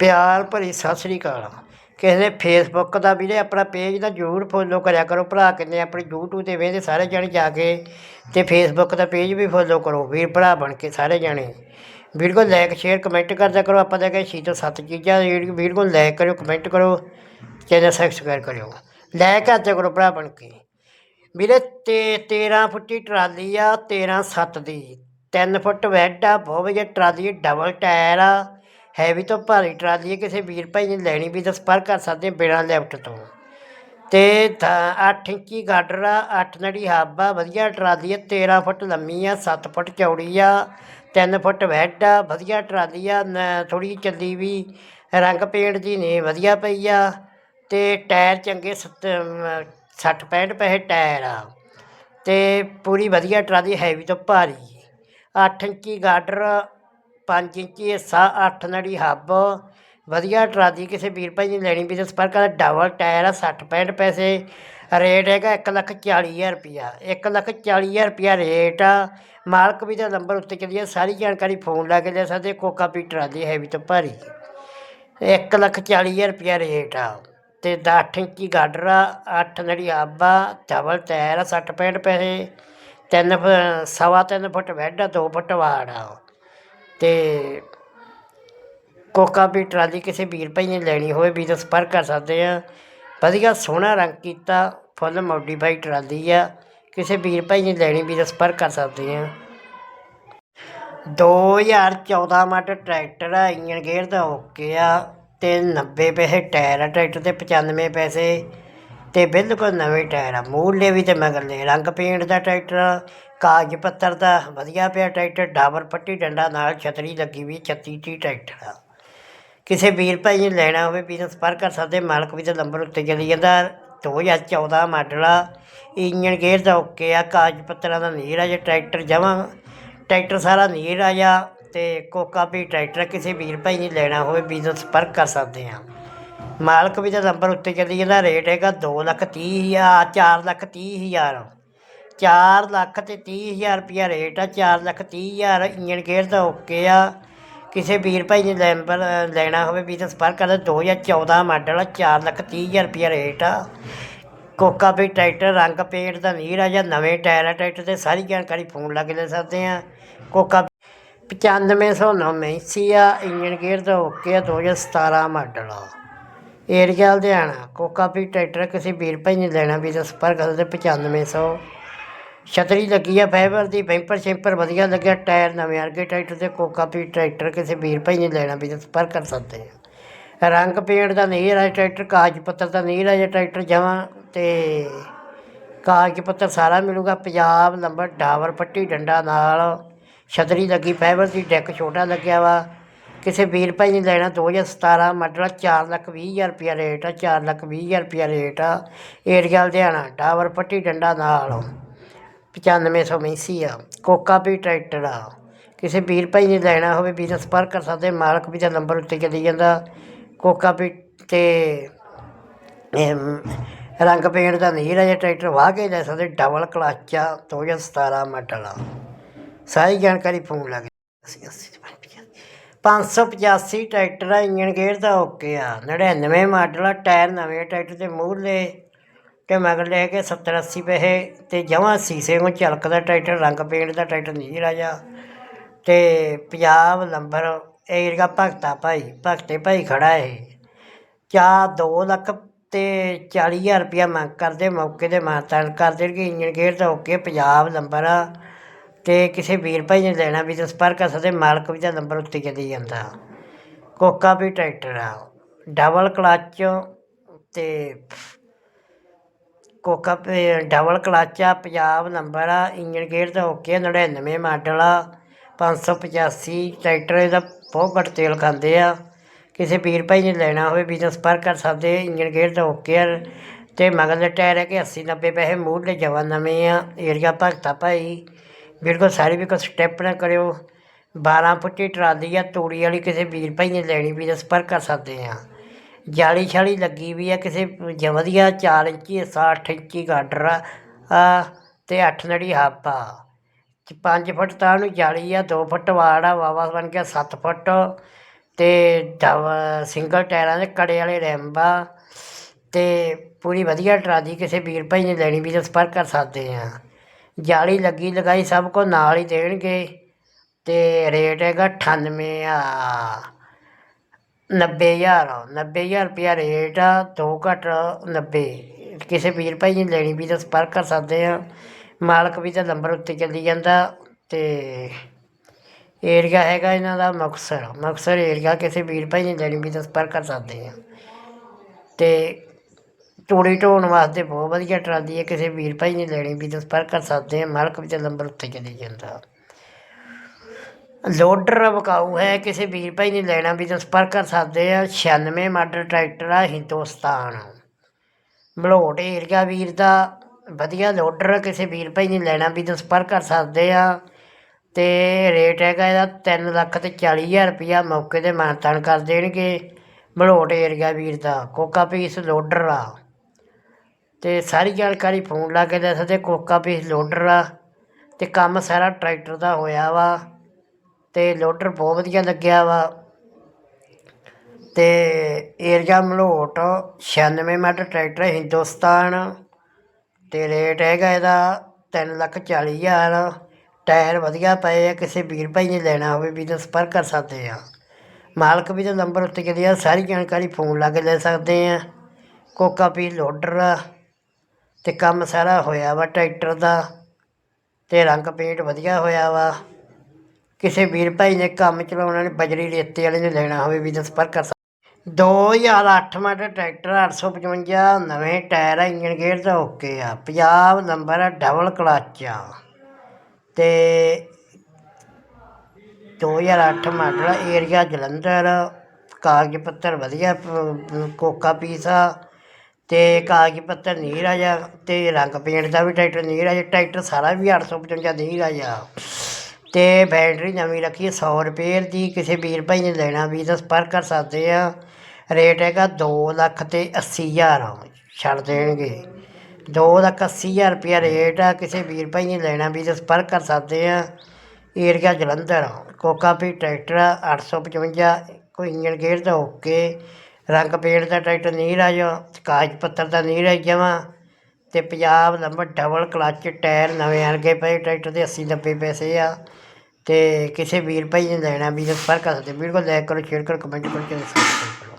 ਪਿਆਰ ਭਰੀ ਸਤਿ ਸ੍ਰੀ ਅਕਾਲ। ਕਿਸੇ ਨੇ ਫੇਸਬੁੱਕ ਦਾ ਵੀਰੇ ਆਪਣਾ ਪੇਜ ਦਾ ਜ਼ਰੂਰ ਫੋਲੋ ਕਰਿਆ ਕਰੋ। ਭਰਾ ਕਿੰਨੇ ਆਪਣੇ ਯੂਟਿਊਬ ਤੇ ਵੇਖਦੇ ਸਾਰੇ ਜਣੇ ਜਾ ਕੇ ਤੇ ਫੇਸਬੁੱਕ ਦਾ ਪੇਜ ਵੀ ਫੋਲੋ ਕਰੋ। ਵੀਰ ਭਰਾ ਬਣ ਕੇ ਸਾਰੇ ਜਣੇ। ਵੀਡੀਓ ਨੂੰ ਲਾਈਕ ਸ਼ੇਅਰ ਕਮੈਂਟ ਕਰਦਿਆ ਕਰੋ। ਆਪਾਂ ਤਾਂ ਕਹੇ ਛੇ ਤੋਂ ਸੱਤ ਚੀਜ਼ਾਂ ਵੀਡੀਓ ਨੂੰ ਲਾਈਕ ਕਰਿਓ ਕਮੈਂਟ ਕਰੋ ਚੈਨਲ ਸਬਸਕ੍ਰਾਈਬ ਕਰਿਓ। ਲਾਈਕ ਕਰਦਿਆ ਕਰੋ ਭਰਾ ਬਣ ਕੇ। ਵੀਰੇ ਤੇ 13 ਫੁੱਟੀ ਟਰਾਲੀ ਆ 13 ਸੱਤ ਦੀ। 3 ਫੁੱਟ ਵੈਡ ਆ ਬਹੁਤ ਵਧੀਆ ਟਰਾਲੀ ਡਬਲ ਟਾਇਰ ਆ। ਹੈਵੀ ਤੋਂ ਭਾਰੀ ਟਰਾਲੀ ਹੈ, ਕਿਸੇ ਵੀਰ ਭਾਈ ਨੇ ਲੈਣੀ ਵੀ ਤਾਂ ਸੰਪਰਕ ਕਰ ਸਕਦੇ ਬਿਨਾਂ ਲੈਫਟ ਤੋਂ। ਤੇ 8 ਇੰਚੀ ਗਾਡਰ ਆ 8 ਨੜੀ ਹੱਬ ਆ, ਵਧੀਆ ਟਰਾਲੀ ਆ 13 ਫੁੱਟ ਲੰਮੀ ਆ 7 ਫੁੱਟ ਚੌੜੀ ਆ 3 ਫੁੱਟ ਵੈਡ ਆ, ਵਧੀਆ ਟਰਾਲੀ ਆ ਥੋੜੀ ਚੱਲੀ ਵੀ ਰੰਗ ਪੇਂਟ ਦੀ ਨਹੀਂ ਵਧੀਆ ਪਈ ਆ। ਤੇ ਟਾਇਰ ਚੰਗੇ 60 65 ਪੈਸੇ ਟਾਇਰ ਆ। ਤੇ ਪੂਰੀ ਵਧੀਆ ਟਰਾਲੀ, ਹੈਵੀ ਤੋਂ ਭਾਰੀ। 8 ਇੰਚੀ ਗਾਡਰ 5 ਇੰਚੀ, ਹਿੱਸਾ 8 ਨੜੀ ਹੱਬ। ਵਧੀਆ ਟਰਾਲੀ ਕਿਸੇ ਵੀਰ ਭਾਈ ਨੇ ਲੈਣੀ ਵੀ ਤਾਂ ਸੰਪਰਕ ਕਰ ਡਬਲ ਟਾਇਰ ਆ 60 65 ਪੈਸੇ। ਰੇਟ ਹੈਗਾ ਇੱਕ ਲੱਖ ਚਾਲੀ ਹਜ਼ਾਰ ਰੁਪਿਆ ਇੱਕ ਲੱਖ ਚਾਲੀ ਹਜ਼ਾਰ ਰੁਪਿਆ ਰੇਟ ਆ। ਮਾਲਕ ਵੀ ਦਾ ਨੰਬਰ ਉੱਤੇ ਚੱਲੀ ਆ ਸਾਰੀ ਜਾਣਕਾਰੀ ਫੋਨ ਲਾ ਕੇ ਲੈ ਸਕਦੇ, ਕੋਕਾ ਪੀ ਟਰਾਲੀ ਹੈਵੀ ਤੋਂ ਭਾਰੀ। ਇੱਕ ਲੱਖ ਚਾਲੀ ਹਜ਼ਾਰ ਰੁਪਿਆ ਰੇਟ ਆ। ਤੇ 10 ਇੰਚੀ ਗਾਡਰ ਆ 8 ਨੜੀ ਆਬਾ ਡਬਲ ਟਾਇਰ ਆ 60 65 ਪੈਸੇ। ਤਿੰਨ ਫ- ਸਵਾ ਤਿੰਨ ਫੁੱਟ ਵੈਡ ਆ 2 ਫੁੱਟ ਵਾੜ ਆ। ਅਤੇ ਕੋਕਾ ਵੀ ਟਰਾਲੀ ਕਿਸੇ ਵੀਰ ਭਾਈ ਨੇ ਲੈਣੀ ਹੋਵੇ, ਵੀ ਤਾਂ ਸੰਪਰਕ ਕਰ ਸਕਦੇ ਆ। ਵਧੀਆ ਸੋਹਣਾ ਰੰਗ ਕੀਤਾ, ਫੁੱਲ ਮੋਡੀਫਾਈ ਟਰਾਲੀ ਆ। ਕਿਸੇ ਵੀਰ ਭਾਈ ਨੇ ਲੈਣੀ, ਵੀ ਤਾਂ ਸੰਪਰਕ ਕਰ ਸਕਦੇ ਆ। 2014 ਮਾਡਲ ਟਰੈਕਟਰ ਆ ਇੰਜਨ ਗੇਅਰ ਦਾ ਓਕੇ ਆ, ਤੇ 90 ਪੈਸੇ ਟਾਇਰ ਆ, ਟਰੈਕਟਰ ਦੇ 95 ਪੈਸੇ। ਤੇ ਬਿਲਕੁਲ ਨਵੇਂ ਟਾਇਰ ਆ। ਮੂਹਰਲੇ ਵੀ ਤੇ ਮਗਰਲੇ ਰੰਗ ਪੇਂਟ ਦਾ ਟਰੈਕਟਰ ਆ, ਕਾਗਜ਼ ਪੱਤਰ ਦਾ ਵਧੀਆ ਪਿਆ ਟਰੈਕਟਰ ਡਾਬਰ ਪੱਟੀ ਡੰਡਾ ਨਾਲ ਛਤਰੀ ਲੱਗੀ ਵੀ 36 ਟੀ ਟਰੈਕਟਰ ਆ। ਕਿਸੇ ਵੀਰ ਭਾਈ ਨੇ ਲੈਣਾ ਹੋਵੇ ਵੀ ਤਾਂ ਸੰਪਰਕ ਕਰ ਸਕਦੇ ਮਾਲਕ ਵੀ ਤੇ ਨੰਬਰ ਉੱਤੇ ਚਲੀ ਜਾਂਦਾ। 2014 ਮਾਡਲ ਆ ਇੰਜਨ ਗੇਅਰ ਦਾ ਓਕੇ ਆ ਕਾਗਜ਼ ਪੱਤਰਾਂ ਦਾ ਨੀਰ ਆ ਜੇ ਟਰੈਕਟਰ ਜਮਾਂ ਟਰੈਕਟਰ ਸਾਰਾ ਨੀਰ ਆ ਜਾਂ ਤੇ ਕੋਕਾ ਵੀ ਟਰੈਕਟਰ ਕਿਸੇ ਵੀਰ ਭਾਈ ਨੇ ਲੈਣਾ ਹੋਵੇ ਵੀ ਸੰਪਰਕ ਕਰ ਸਕਦੇ ਆ ਮਾਲਕ ਵੀ ਦਾ ਨੰਬਰ ਉੱਤੇ ਚੱਲੀ ਜਾਂਦਾ, ਰੇਟ ਹੈਗਾ ਦੋ ਲੱਖ ਤੀਹ ਹਜ਼ਾਰ, ਚਾਰ ਲੱਖ ਤੀਹ ਹਜ਼ਾਰ। ਚਾਰ ਲੱਖ ਤੇ ਤੀਹ ਹਜ਼ਾਰ ਰੁਪਇਆ ਰੇਟ ਆ, ਚਾਰ ਲੱਖ ਤੀਹ ਹਜ਼ਾਰ ਇੰਜਨ ਗੇਅਰ ਦਾ ਓਕੇ ਆ। ਕਿਸੇ ਵੀਰ ਭਾਈ ਨੇ ਲੈਂਬਰ ਲੈਣਾ ਹੋਵੇ, ਵੀ ਤਾਂ ਸੰਪਰਕ ਕਰ 2014 ਮਾਡਲ ਆ, ਚਾਰ ਲੱਖ ਤੀਹ ਹਜ਼ਾਰ ਰੁਪਇਆ ਰੇਟ ਆ। ਕੋਕਾ ਵੀ ਟਰੈਕਟਰ, ਰੰਗ ਪੇਂਟ ਦਾ ਨੀਰ ਆ, ਜਾਂ ਨਵੇਂ ਟਾਇਰ ਆ, ਟਰੈਕਟਰ ਤੇ ਸਾਰੀ ਜਾਣਕਾਰੀ ਫੋਨ ਲਾ ਕੇ ਲੈ ਸਕਦੇ ਆ। ਕੋਕਾ 9509 ਸੀ ਆ ਇੰਜਨ ਗੇਅਰ ਦਾ ਓਕੇ ਆ 2017 ਮਾਡਲ ਆ। ਏਰੀਆ ਲੁਧਿਆਣਾ, ਕੋਕਾ ਵੀ ਟਰੈਕਟਰ ਕਿਸੇ ਵੀਰ ਭਾਈ ਨੇ ਲੈਣਾ ਵੀ ਤਾਂ ਸੰਪਰਕ ਕਰਦੇ 9500 ਛਤਰੀ ਲੱਗੀ ਆ ਫਾਈਬਰ ਦੀ, ਬੈਂਪਰ ਸ਼ੈਂਪਰ ਵਧੀਆ ਲੱਗਿਆ, ਟਾਇਰ ਨਵੇਂ ਅਰਗੇ ਟਰੈਕਟਰ ਤੇ ਕੋਕਾ ਵੀ ਟਰੈਕਟਰ ਕਿਸੇ ਵੀਰ ਭਾਈ ਨੇ ਲੈਣਾ ਵੀ ਤਾਂ ਸੰਪਰਕ ਕਰ ਸਕਦੇ ਆ। ਰੰਗ ਪੇਂਟ ਦਾ ਨਹੀਂ ਹੈ ਟਰੈਕਟਰ, ਕਾਗਜ਼ ਪੱਤਰ ਦਾ ਨਹੀਂ ਹੈ ਟਰੈਕਟਰ, ਜਮਾਂ ਤੇ ਕਾਗਜ਼ ਪੱਤਰ ਸਾਰਾ ਮਿਲੂਗਾ, ਪੰਜਾਬ ਨੰਬਰ ਡਾਵਰ ਪੱਟੀ ਡੰਡਾ ਨਾਲ। ਛਤਰੀ ਲੱਗੀ, ਫਾਈਬਰ ਦੀ ਡੈਕ ਛੋਟਾ ਲੱਗਿਆ ਵਾ। ਕਿਸੇ ਵੀਰ ਭਾਈ ਨੇ ਲੈਣਾ 2017 ਮਾਡਲ ਆ, ਚਾਰ ਲੱਖ ਵੀਹ ਹਜ਼ਾਰ ਰੁਪਿਆ ਰੇਟ ਆ, ਚਾਰ ਲੱਖ ਵੀਹ ਹਜ਼ਾਰ ਰੁਪਿਆ ਰੇਟ ਆ। ਏਰੀਆ ਲੁਧਿਆਣਾ ਡਾਵਰ ਪੱਟੀ ਡੰਡਾ ਨਾਲ। 9500 ਮੈਂਸੀ ਆ। ਕੋਕਾ ਵੀ ਟਰੈਕਟਰ ਆ। ਕਿਸੇ ਵੀਰ ਭਾਈ ਨੇ ਲੈਣਾ ਹੋਵੇ ਵੀ ਤਾਂ ਸੰਪਰਕ ਕਰ ਸਕਦੇ, ਮਾਲਕ ਵੀ ਦਾ ਨੰਬਰ ਉੱਤੇ ਚਲੀ ਜਾਂਦਾ। ਕੋਕਾ ਵੀ ਤੇ ਰੰਗ ਪੇਂਟ ਦਾ ਨਹੀਂ ਰਾਜਾ ਟਰੈਕਟਰ ਵਾਹ ਕੇ ਲੈ ਸਕਦੇ ਡਬਲ ਕਲੱਚ ਆ 2017 ਮਾਡਲ ਆ। ਸਾਰੀ ਜਾਣਕਾਰੀ ਫੋਨ ਲੱਗ ਲਾ ਕੇ 585 ਟਰੈਕਟਰ ਆ ਇੰਜਨ ਗੇਅਰ ਦਾ ਓਕੇ ਆ 99 ਮਾਡਲ ਆ, ਟਾਇਰ ਨਵੇਂ ਟਰੈਕਟਰ ਦੇ ਮੂਹਰਲੇ ਤੇ ਮਗਰ ਲੈ ਕੇ 70 80 ਪੈਸੇ ਤੇ ਜਮਾਂ ਸੀਸੇ ਨੂੰ ਝਲਕਦਾ ਟਰੈਕਟਰ, ਰੰਗ ਪੇਂਟ ਦਾ ਟਰੈਕਟਰ ਨਹੀਂ ਰਾਜਾ ਤੇ ਪੰਜਾਬ ਨੰਬਰ ਏਰੀਆ ਭਗਤਾ ਭਾਈ, ਭਗਤੇ ਭਾਈ ਖੜਾ ਇਹ। ਚਾਰ, ਦੋ ਲੱਖ ਤੇ 40000 ਰੁਪਇਆ ਮੰਗ ਕਰਦੇ, ਮੌਕੇ ਤੇ ਮਾਤਾਨ ਕਰ ਦੇਣਗੇ ਇੰਜਨ ਗੇਅਰ ਦਾ ਓਕੇ ਪੰਜਾਬ ਨੰਬਰ ਆ। ਅਤੇ ਕਿਸੇ ਵੀਰ ਭਾਈ ਨੇ ਲੈਣਾ ਵੀ ਤਾਂ ਸੰਪਰਕ ਕਰ ਸਕਦੇ ਮਾਲਕ ਵੀ ਦਾ ਨੰਬਰ ਉੱਤੇ ਚੱਲੀ ਜਾਂਦਾ। ਕੋਕਾ ਵੀ ਟਰੈਕਟਰ ਆ। ਡਬਲ ਕਲੱਚ ਅਤੇ ਕੋਕਾ, ਡਬਲ ਕਲੱਚ ਆ, ਪੰਜਾਬ ਨੰਬਰ ਆ ਇੰਜਨ ਗੇਅਰ ਦਾ ਓਕੇ 99 ਮਾਡਲ ਆ 585 ਟਰੈਕਟਰ ਇਹਦਾ ਬਹੁਤ ਘੱਟ ਤੇਲ ਖਾਂਦੇ ਆ। ਕਿਸੇ ਵੀਰ ਭਾਈ ਨੇ ਲੈਣਾ ਹੋਵੇ ਬਿਜਨਸ ਤਾਂ ਕਰ ਸਕਦੇ ਇੰਜਨ ਗੇਅਰ ਦਾ ਓਕੇ ਆ ਤੇ ਮਗਰਲੇ ਟਾਇਰ ਹੈ ਕਿ 80 90 ਪੈਸੇ, ਮੂਹਰਲੇ ਜਵਾ ਨਵੇਂ ਆ। ਏਰੀਆ ਭਗਤਾ ਭਾਈ। ਬਿਲਕੁਲ ਸਾਰੇ ਵੀ ਕੋਈ ਸਟੈਪ ਨਾ ਕਰਿਓ। 12 ਫੁੱਟੀ ਟਰਾਲੀ ਆ ਤੂੜੀ ਵਾਲੀ ਕਿਸੇ ਵੀਰ ਭਾਈ ਨੇ ਲੈਣੀ ਵੀ ਤਾਂ ਸੰਪਰਕ ਕਰ ਸਕਦੇ ਆ ਜਾਲੀ ਛਾਲੀ ਲੱਗੀ ਵੀ ਆ, ਕਿਸੇ ਜ ਵਧੀਆ 4 ਇੰਚੀ 60 ਇੰਚੀ ਗਾਡਰ ਆ ਆ ਤੇ 8 ਨੜੀ ਹੱਪ ਆ। 5 ਫੁੱਟ ਤਾਂ ਉਹਨੂੰ ਜਾਲੀ ਆ 2 ਫੁੱਟ ਵਾੜ ਆ ਵਾਵਾ ਬਣ ਗਿਆ 7 ਫੁੱਟ। ਤੇ ਡਬ ਸਿੰਗਲ ਟਾਇਰਾਂ ਦੇ ਕੜੇ ਵਾਲੇ ਰਿੰਮ ਆ। ਤੇ ਪੂਰੀ ਵਧੀਆ ਟਰਾਲੀ ਕਿਸੇ ਵੀਰ ਭਾਈ ਨੇ ਲੈਣੀ ਵੀ ਤਾਂ ਸੰਪਰਕ ਕਰ ਸਕਦੇ ਆ ਜਾਲੀ ਲੱਗੀ ਲਗਾਈ, ਸਭ ਕੁਝ ਨਾਲ ਹੀ ਦੇਣਗੇ। ਅਤੇ ਰੇਟ ਹੈਗਾ ਅਠਾਨਵੇਂ ਨੱਬੇ ਹਜ਼ਾਰ ਨੱਬੇ ਹਜ਼ਾਰ ਰੁਪਇਆ ਰੇਟ ਆ ਦੋ ਘੱਟ 90 ਕਿਸੇ ਵੀਰ ਭਾਈ ਨੇ ਲੈਣੀ ਵੀ ਤਾਂ ਸੰਪਰਕ ਕਰ ਸਕਦੇ ਆ। ਮਾਲਕ ਵੀ ਤਾਂ ਨੰਬਰ ਉੱਤੇ ਚੱਲੀ ਜਾਂਦਾ। ਅਤੇ ਏਰੀਆ ਹੈਗਾ ਇਹਨਾਂ ਦਾ ਮੁਕਤਸਰ। ਮੁਕਤਸਰ ਏਰੀਆ ਕਿਸੇ ਵੀਰ ਭਾਈ ਨੇ ਲੈਣੀ ਵੀ ਤਾਂ ਸੰਪਰਕ ਕਰ ਸਕਦੇ ਆ। ਅਤੇ ਤੂੜੀ ਢੋਣ ਵਾਸਤੇ ਬਹੁਤ ਵਧੀਆ ਟਰਾਲੀ ਹੈ, ਕਿਸੇ ਵੀਰ ਭਾਈ ਨੇ ਲੈਣੀ ਵੀ ਤਾਂ ਸੰਪਰਕ ਕਰ ਸਕਦੇ ਆ ਮਾਲਕ ਵੀ ਤਾਂ ਨੰਬਰ ਉੱਤੇ ਚਲੇ ਜਾਂਦਾ। ਲੋਡਰ ਵਿਕਾਊ ਹੈ, ਕਿਸੇ ਵੀਰ ਭਾਈ ਨੇ ਲੈਣਾ ਵੀ ਤਾਂ ਸੰਪਰਕ ਕਰ ਸਕਦੇ ਆ 96 ਮਾਡਲ ਟਰੈਕਟਰ ਆ, ਹਿੰਦੁਸਤਾਨ। ਮਲੋਟ ਏਰੀਆ ਵੀਰ ਦਾ ਵਧੀਆ ਲੋਡਰ, ਕਿਸੇ ਵੀਰ ਭਾਈ ਨੇ ਲੈਣਾ ਵੀ ਤਾਂ ਸੰਪਰਕ ਕਰ ਸਕਦੇ ਆ ਤੇ ਰੇਟ ਹੈਗਾ ਇਹਦਾ 3 ਲੱਖ ਤੇ 40 ਹਜ਼ਾਰ ਰੁਪਇਆ, ਮੌਕੇ ਤੇ ਮਾਨਤਾਨ ਕਰ ਦੇਣਗੇ ਮਲੋਟ ਏਰੀਆ ਵੀਰ ਦਾ, ਕੋਕਾ ਪੀਸ ਲੋਡਰ ਆ। ਅਤੇ ਸਾਰੀ ਜਾਣਕਾਰੀ ਫੋਨ ਲਾ ਕੇ ਦੇ ਸਕਦੇ ਕੋਕਾ ਪੀਸ ਲੋਡਰ ਆ ਅਤੇ ਕੰਮ ਸਾਰਾ ਟਰੈਕਟਰ ਦਾ ਹੋਇਆ ਵਾ ਅਤੇ ਲੋਡਰ ਬਹੁਤ ਵਧੀਆ ਲੱਗਿਆ ਵਾ। ਅਤੇ area Malout 96 model tractor Hindustan ਅਤੇ ਰੇਟ ਹੈਗਾ ਇਹਦਾ ਤਿੰਨ ਲੱਖ ਚਾਲੀ ਹਜ਼ਾਰ। ਟਾਇਰ ਵਧੀਆ ਪਏ ਆ, ਕਿਸੇ ਵੀਰ ਭਾਈ ਨੇ ਲੈਣਾ ਹੋਵੇ ਵੀ ਤਾਂ ਸੰਪਰਕ ਕਰ ਸਕਦੇ ਆ। ਮਾਲਕ ਵੀ ਤਾਂ ਨੰਬਰ ਉੱਤੇ ਕਿਹਦੇ ਆ, ਸਾਰੀ ਜਾਣਕਾਰੀ ਫੋਨ ਲਾ ਕੇ ਲੈ ਸਕਦੇ ਆ। ਕੋਕਾ ਪੀ ਲੋਡਰ ਆ। ਅਤੇ ਕੰਮ ਸਾਰਾ ਹੋਇਆ ਵਾ, ਟਰੈਕਟਰ ਦਾ ਅਤੇ ਰੰਗ ਪੇਂਟ ਵਧੀਆ ਹੋਇਆ ਵਾ। ਕਿਸੇ ਵੀਰ ਭਾਈ ਨੇ ਕੰਮ ਚਲਾਉਣਾ ਨੇ, ਬਜਰੀ ਰੇਤੇ ਵਾਲੇ ਨੇ ਲੈਣਾ ਹੋਵੇ, ਵੀ ਤਾਂ ਸੰਪਰਕ ਕਰ ਸਕਦੇ 2008 ਮਾਡਲ ਟਰੈਕਟਰ 855 ਨਵੇਂ ਟਾਇਰ ਆ ਇੰਜਨ ਗੇਅਰ ਦਾ ਓਕੇ ਆ। ਪੰਜਾਬ ਨੰਬਰ ਆ, ਡਬਲ ਕਲਚ ਆ। ਤੇ 2008 ਮਾਡਲ ਏਰੀਆ ਜਲੰਧਰ, ਕਾਗਜ਼ ਪੱਤਰ ਵਧੀਆ ਕੋਕਾ ਪੀਸ ਆ। ਅਤੇ ਕਾਗਜ਼ ਪੱਤਰ ਨੀਰ ਆ ਜਾ ਰੰਗ ਪੇਂਟ ਦਾ ਵੀ ਟਰੈਕਟਰ ਨੀਰ ਆ ਜਾ ਟਰੈਕਟਰ ਸਾਰਾ ਵੀ ਅੱਠ 855 ਨੀਰ ਆ ਜਾ ਤੇ ਬੈਟਰੀ ਨਵੀਂ ਰੱਖੀ ਹੈ 100 ਰੁਪਏ ਦੀ ਕਿਸੇ ਵੀਰ ਭਾਈ ਨੇ ਲੈਣਾ ਵੀ ਤਾਂ ਸੰਪਰਕ ਕਰ ਸਕਦੇ ਆ। ਰੇਟ ਹੈਗਾ ਦੋ ਲੱਖ ਅਤੇ ਅੱਸੀ ਹਜ਼ਾਰ ਛੱਡ ਦੇਣਗੇ। ਦੋ ਲੱਖ 80 ਹਜ਼ਾਰ ਰੁਪਇਆ ਰੇਟ ਆ ਕਿਸੇ ਵੀਰ ਭਾਈ ਨੇ ਲੈਣਾ ਵੀ ਤਾਂ ਸੰਪਰਕ ਕਰ ਸਕਦੇ ਆ। ਏਰੀਆ ਜਲੰਧਰ ਕੋਕਾ ਪੀ ਟਰੈਕਟਰ ਆ, 855 ਕੋਈ ਇੰਜਣ ਗੇਅਰ ਦਾ ਓਕੇ ਰੰਗ ਪੇਂਟ ਦਾ ਟਰੈਕਟਰ ਨਹੀਂ ਰਾਜਾ ਕਾਗਜ਼ ਪੱਤਰ ਦਾ ਨਹੀਂ ਰਾਜ ਜਾਵਾਂ ਅਤੇ Punjab number double clutch tyre ਨਵੇਂ ਆਣਗੇ ਪਏ ਟਰੈਕਟਰ ਦੇ 80 90 ਪੈਸੇ ਆ ਅਤੇ ਕਿਸੇ ਵੀਰ ਭਾਈ ਨੇ ਲੈਣਾ ਵੀ ਤਾਂ ਸੰਪਰਕ ਕਰ ਸਕਦੇ ਵੀਡੀਓ ਲਾਈਕ ਕਰੋ ਸ਼ੇਅਰ ਕਰੋ ਕਮੈਂਟ ਕਰਕੇ ਤੇ